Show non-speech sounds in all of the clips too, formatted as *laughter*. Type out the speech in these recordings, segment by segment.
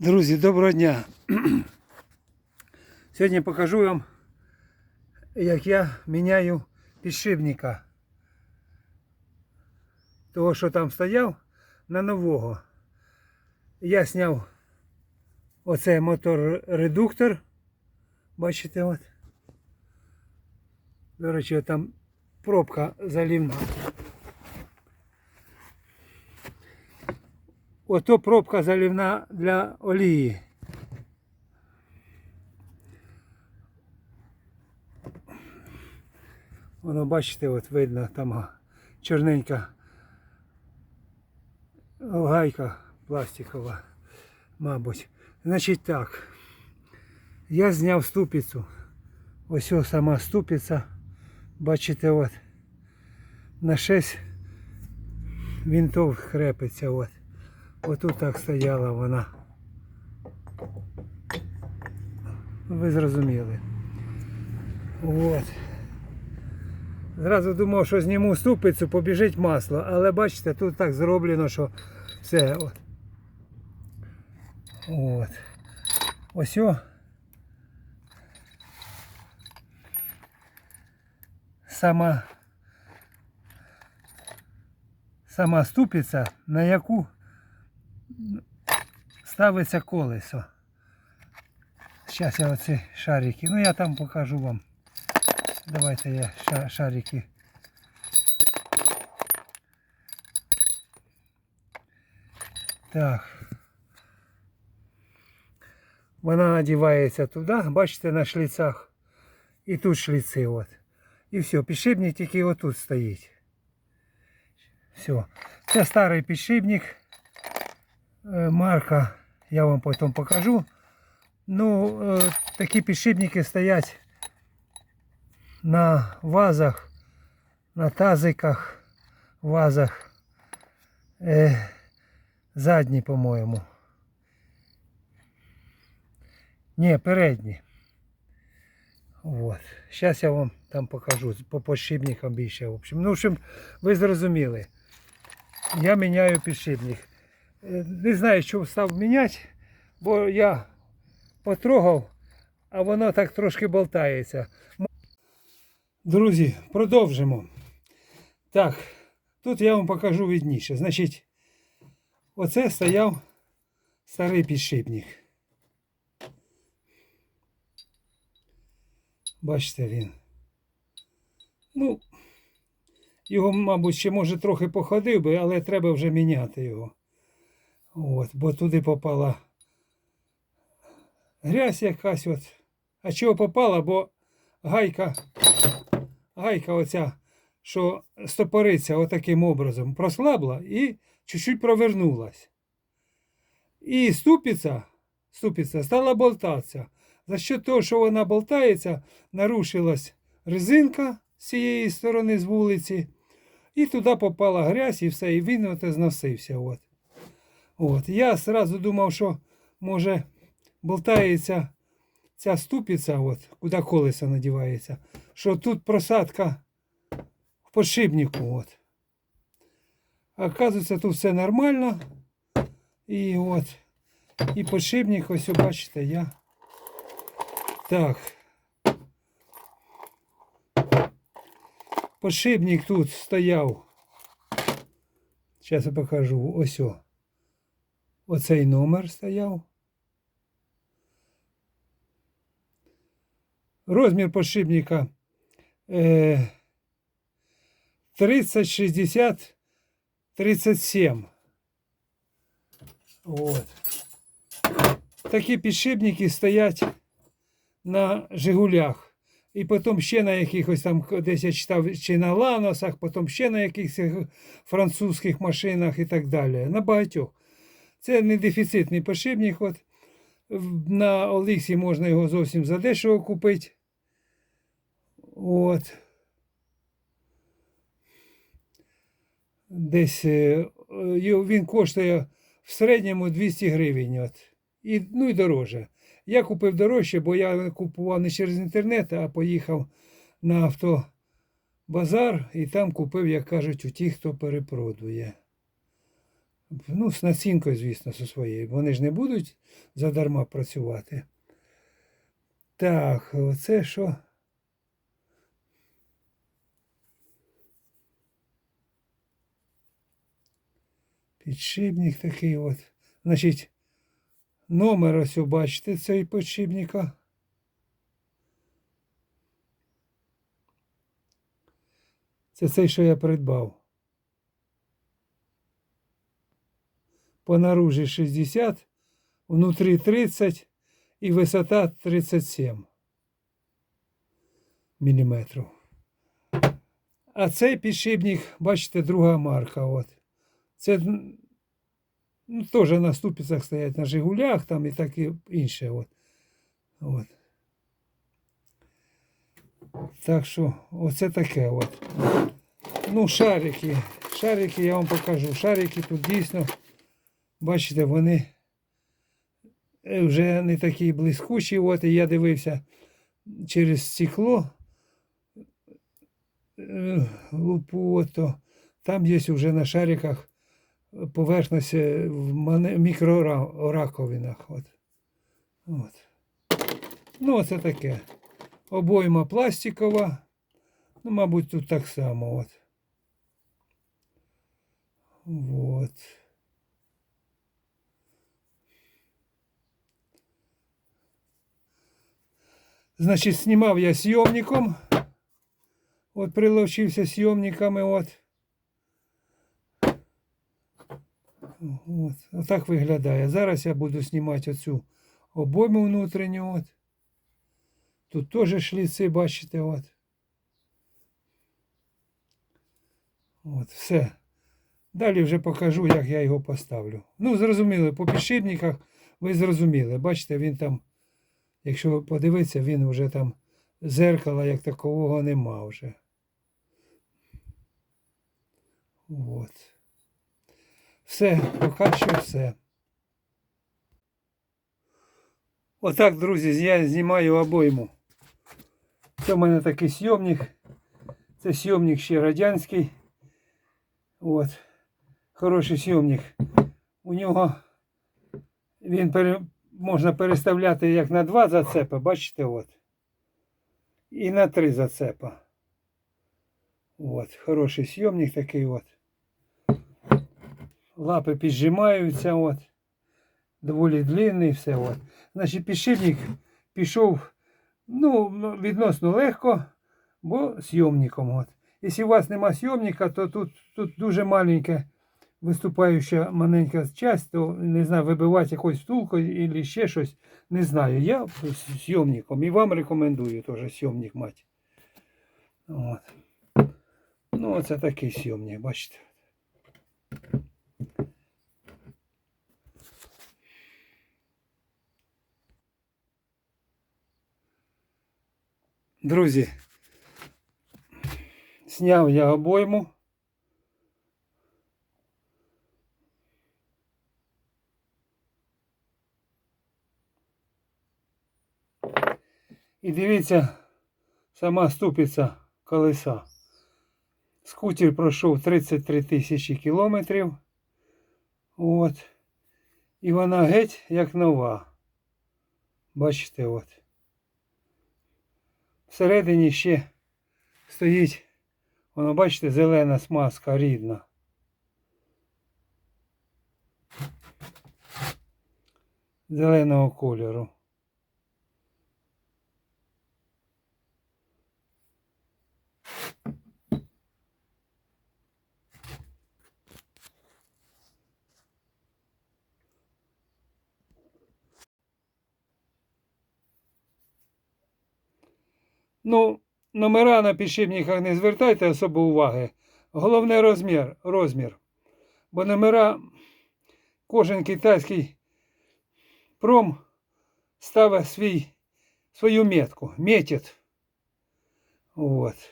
Друзі, доброго дня. Сьогодні покажу вам, як я міняю підшипника. Того, що там стояв, на нового. Я зняв оцей мотор-редуктор. Бачите, от. До речі, там пробка залівна. Ото пробка залівна для олії. Воно, бачите, от видно, там чорненька гайка пластикова, мабуть. Значить так. Я зняв ступицю. Ось ось сама ступиця. Бачите, от. На 6 винтов хрепиться. От. Отут так стояла вона. Ви зрозуміли. От. Зразу думав, що зніму ступицю, побіжить масло, але бачите, тут так зроблено, що все. От. От. Ось. Сама сама ступиця, на яку ставиться колесо. Зараз я оці шарики. Ну я там покажу вам. Давайте я ша- шарики. Так. Вона надівається туди, бачите, на шліцах. І тут шліци от. І все, підшипник тільки отут стоїть. Все. Це старий підшипник. Е, Марка, я вам потім покажу. Ну, е, такі підшипники стоять на вазах, на тазиках, вазах. Е, задні, по-моєму. Ні, передні. Вот. Зараз я вам там покажу по підшипникам більше. В общем, ну, в общем, ви зрозуміли. Я міняю підшипник. Не знаю, що став міняти, бо я потрогав, а воно так трошки болтається. Друзі, продовжимо. Так, тут я вам покажу відніше. Значить, оце стояв старий підшипник. Бачите він. Ну, його, мабуть, ще може трохи походив би, але треба вже міняти його. От, бо туди попала грязь якась. От. А чого попала, бо гайка, гайка оця, що стопориться отаким образом, прослабла і чуть-чуть провернулась. І ступиця, ступиця стала болтатися. За що того, що вона болтається, нарушилась резинка з цієї сторони з вулиці, і туди попала грязь і все, і він от зносився. От. От. Я одразу думав, що може болтається ця ступиця, от, куди колесо надівається, що тут просадка в подшипнику. От. Оказується, тут все нормально. І от. І подшипник, ось бачите, я. Так. Подшипник тут стояв. Зараз я покажу. Ось о. Оцей номер стояв. Розмір подшипника е, 30, 60, 37. От. Такі підшипники стоять на Жигулях. І потім ще на якихось там, десь я читав, чи на Ланосах, потім ще на якихось французьких машинах і так далі. На багатьох. Це не дефіцитний подшипник. От. На Оліксі можна його зовсім задешево купити. От. Десь е, він коштує в середньому 200 гривень. От. І, ну і дороже. Я купив дорожче, бо я купував не через інтернет, а поїхав на автобазар і там купив, як кажуть, у тих, хто перепродує. Ну, з націнкою, звісно, зі своєю. Вони ж не будуть задарма працювати. Так, оце що? Підшипник такий от. Значить, номер ось бачите цей підшипника. Це цей, що я придбав. По наружі 60, внутрі 30 і висота 37 міліметрів. А цей підшипник, бачите, друга марка. От. Це ну, теж на ступицях стоять на Жигулях там і таке інше. От. От. Так що оце таке от. Ну, шарики. Шарики я вам покажу. Шарики тут дійсно, Бачите, вони е, вже не такі блискучі. От, і я дивився через стекло е, лупу, от, то там є вже на шариках поверхність е, в мікрораковинах. От. От. Ну, оце таке. Обойма пластикова. Ну, мабуть, тут так само. От. Вот. Значить, знімав я зйомником. От прилучився зйомниками. От. От. Отак виглядає. Зараз я буду знімати оцю обойму внутрішню. От. Тут теж шліци, бачите, от. От, все. Далі вже покажу, як я його поставлю. Ну, зрозуміли, по підшипниках ви зрозуміли. Бачите, він там, якщо подивитися, він вже там зеркала як такового нема вже. От. Все, поки що все. Отак, друзі, я знімаю обойму. Це в мене такий сйомник. Це сйомник ще радянський. От. Хороший сйомник. У нього він можна переставляти як на два зацепи, бачите, от. І на три зацепа. От. Хороший сйомник такий от. Лапи піджимаються, от. Доволі длинний, все от. Значить, підшипник пішов ну, відносно легко, бо зйомником. От. Якщо у вас нема зйомника, то тут, тут дуже маленька виступаюча маленька часть, то не знаю, вибивати якоюсь втулкою або ще щось. Не знаю. Я з і вам рекомендую теж зйомник мати. От. Ну, оце такий зйомник, бачите. Друзі, Сняв я обойму. І дивіться, сама ступиця колеса. Скутер пройшов 33 тисячі кілометрів. От. І вона геть як нова. Бачите, от. Всередині ще стоїть Воно, бачите, зелена смазка рідна. Зеленого кольору. Ну, Номера на підшипниках не звертайте особо уваги. Головне розмір. розмір. Бо номера кожен китайський пром ставить свій, свою метку. Метить. От.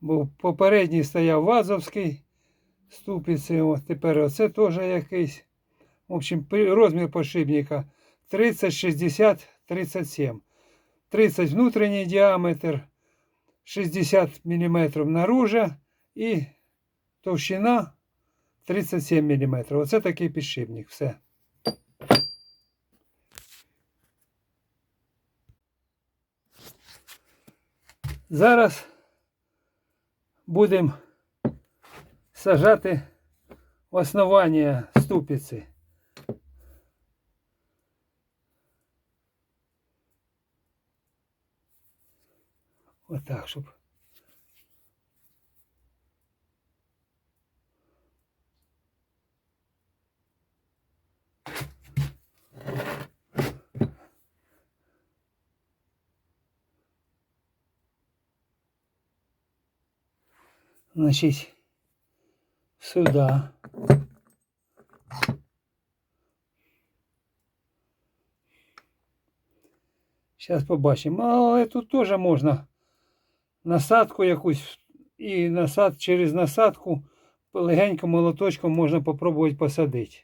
Бо попередній стояв Вазовський ступиці. От тепер оце теж якийсь. В общем, розмір подшипника 30, 60, 37. 30 внутрішній діаметр, 60 мм наружа і товщина 37 мм. Оце такий підшипник. Все. Зараз будемо сажати основання ступиці. Отак, щоб. Значить, сюди. Зараз побачимо. Але тут теж можна насадку якусь і насад, через насадку легенько молоточком можна попробувати посадити.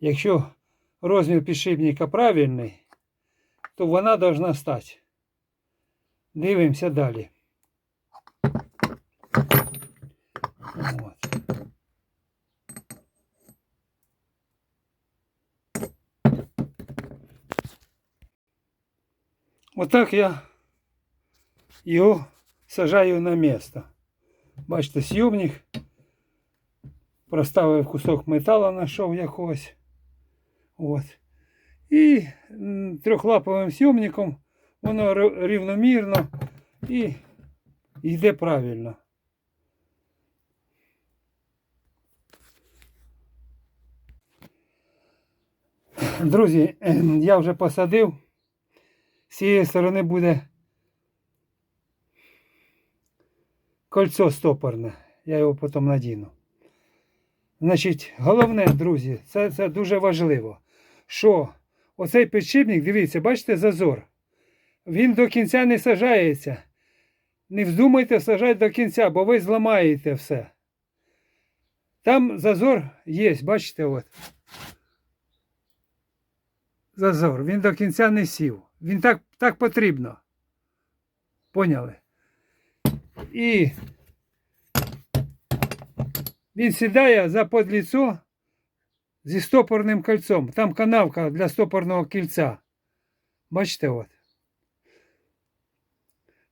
Якщо розмір підшипника правильний, то вона должна стати. Дивимося далі. От. Отак я його сажаю на місто. Бачите, сйомник. Проставив кусок металу, знайшов якогось. От. І трьохлаповим сйомником воно рівномірно і йде правильно. Друзі, *clears throat* я вже посадив. З цієї сторони буде кольцо стопорне. Я його потім надіну. Значить, головне, друзі, це, це дуже важливо. Що оцей підшипник, дивіться, бачите, зазор. Він до кінця не сажається. Не вздумайте сажати до кінця, бо ви зламаєте все. Там зазор є, бачите, от. Зазор. Він до кінця не сів. Він так, так потрібно. Поняли? І він сідає за подліцо зі стопорним кольцом. Там канавка для стопорного кільця. Бачите от.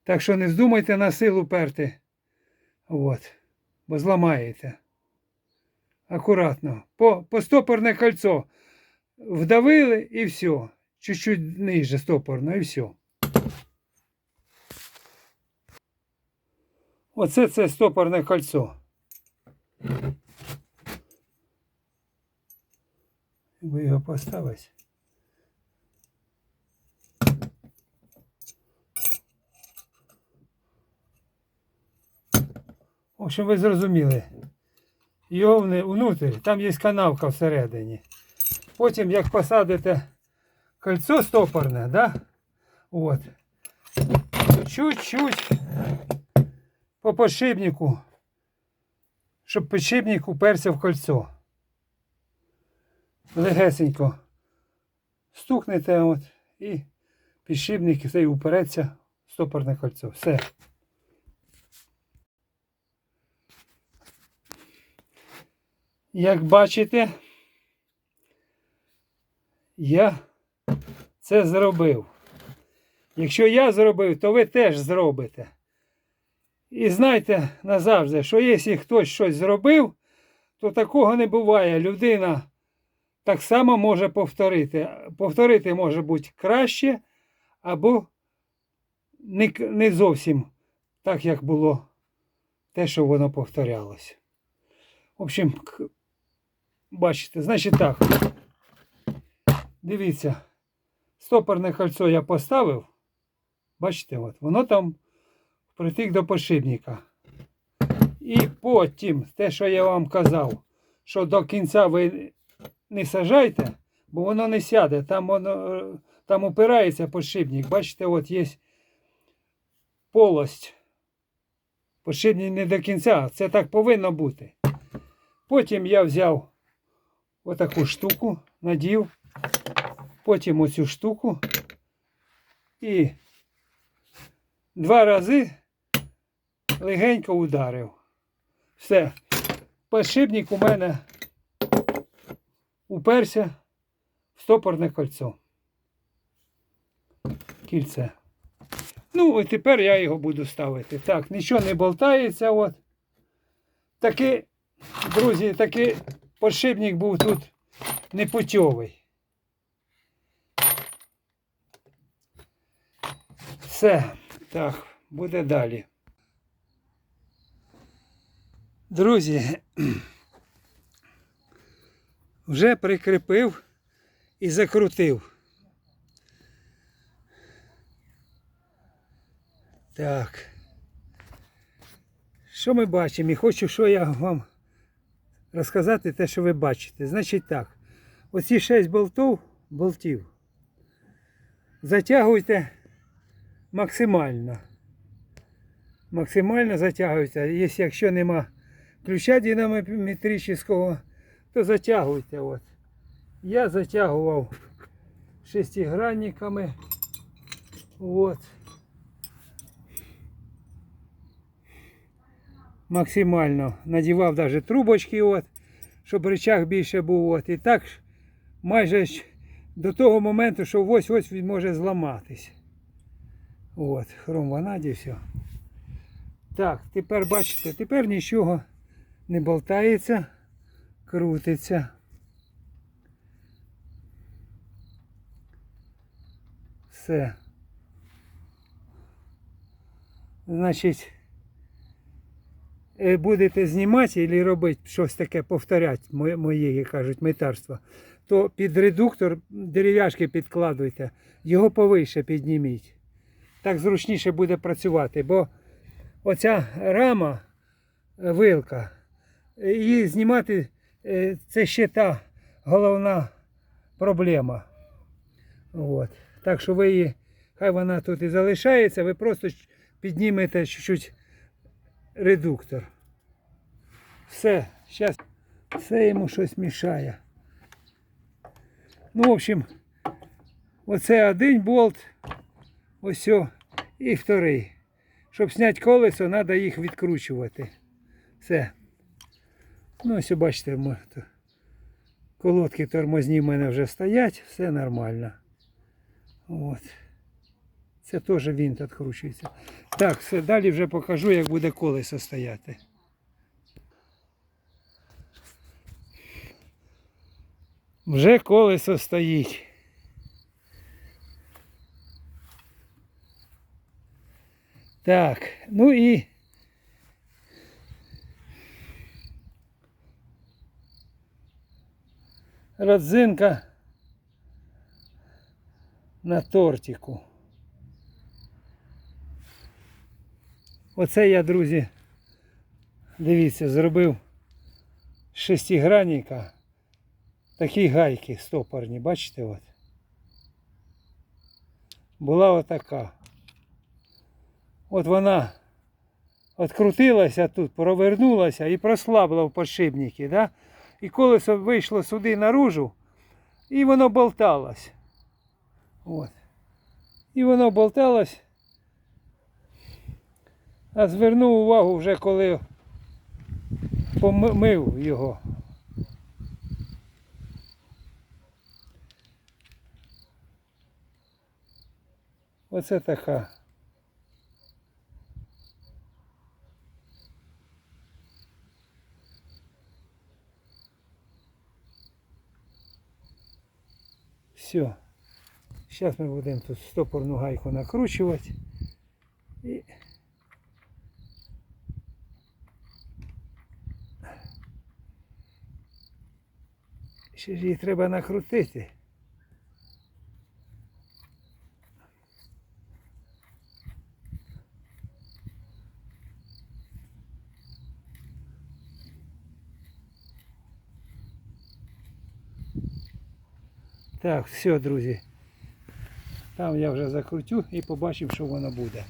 Так що не вздумайте на силу перти. От. Бо зламаєте. Акуратно. По, по стопорне кольцо. Вдавили і все. Чуть-чуть ниже стопорно і все. Оце це стопорне кольцо. Ви його поставити. В общем, ви зрозуміли. Його внутрі, там є канавка всередині. Потім, як посадите кольцо стопорне, да? От. Чуть-чуть по подшипнику, щоб підшипник уперся в кольцо. Легесенько стукнете от, і підшипник цей упереться в стопорне кольцо. Все. Як бачите, я це зробив. Якщо я зробив, то ви теж зробите. І знайте назавжди, що якщо хтось щось зробив, то такого не буває. Людина так само може повторити. Повторити може бути краще, або не, не зовсім так, як було те, що воно повторялось. В общем, бачите, значить так. Дивіться, стопорне кольцо я поставив. Бачите, от, воно там притик до подшипника. І потім, те, що я вам казав, що до кінця ви не сажайте, бо воно не сяде. Там воно там опирається подшипник. Бачите, от є полость. Подшипник не до кінця. Це так повинно бути. Потім я взяв отаку штуку, надів, потім оцю штуку і два рази легенько ударив. Все. Подшипник у мене уперся в стопорне кольцо. Кільце. Ну, і тепер я його буду ставити. Так, нічого не болтається. От. Таки, друзі, такий подшипник був тут непутьовий. Все. Так, буде далі. Друзі, вже прикріпив і закрутив. Так. Що ми бачимо? І хочу, що я вам розказати те, що ви бачите. Значить так, оці 6 болтів, болтів затягуйте максимально. Максимально затягуйте. Якщо, нема ключа динамометричного, то затягуйте. От. Я затягував шестигранниками. От. Максимально надівав навіть трубочки, от, щоб рычаг більше був. От. І так майже до того моменту, що ось ось він може зламатись. От, хром ванаді, все. Так, тепер бачите, тепер нічого не болтається, крутиться. Все. Значить, е, будете знімати або робити щось таке, повторяти моє, як кажуть, метарство, то під редуктор дерев'яшки підкладуйте, його повище підніміть. Так зручніше буде працювати, бо оця рама, е, вилка, її знімати е, це ще та головна проблема. От. Так що ви її, хай вона тут і залишається, ви просто піднімете чуть-чуть редуктор. Все, зараз все йому щось мішає. Ну, в общем, оце один болт, ось і вторий. Щоб зняти колесо, треба їх відкручувати. Все. Ну, ось бачите, колодки тормозні в мене вже стоять, все нормально. От. Це теж винт відкручується. Так, все, далі вже покажу, як буде колесо стояти. Вже колесо стоїть. Так, ну і родзинка на тортику. Оце я, друзі, дивіться, зробив шестигранника такі гайки стопорні, бачите от. Була отака. От вона відкрутилася тут, провернулася і прослабила в подшипнику, да? І колесо вийшло сюди наружу, і воно болталось. От. І воно болталось. А звернув увагу вже коли помив його. Оце така. Все. Зараз ми будемо тут стопорну гайку накручувати. І ще ж її треба накрутити. Так, все, друзі. Там я вже закрутю і побачив, що воно буде.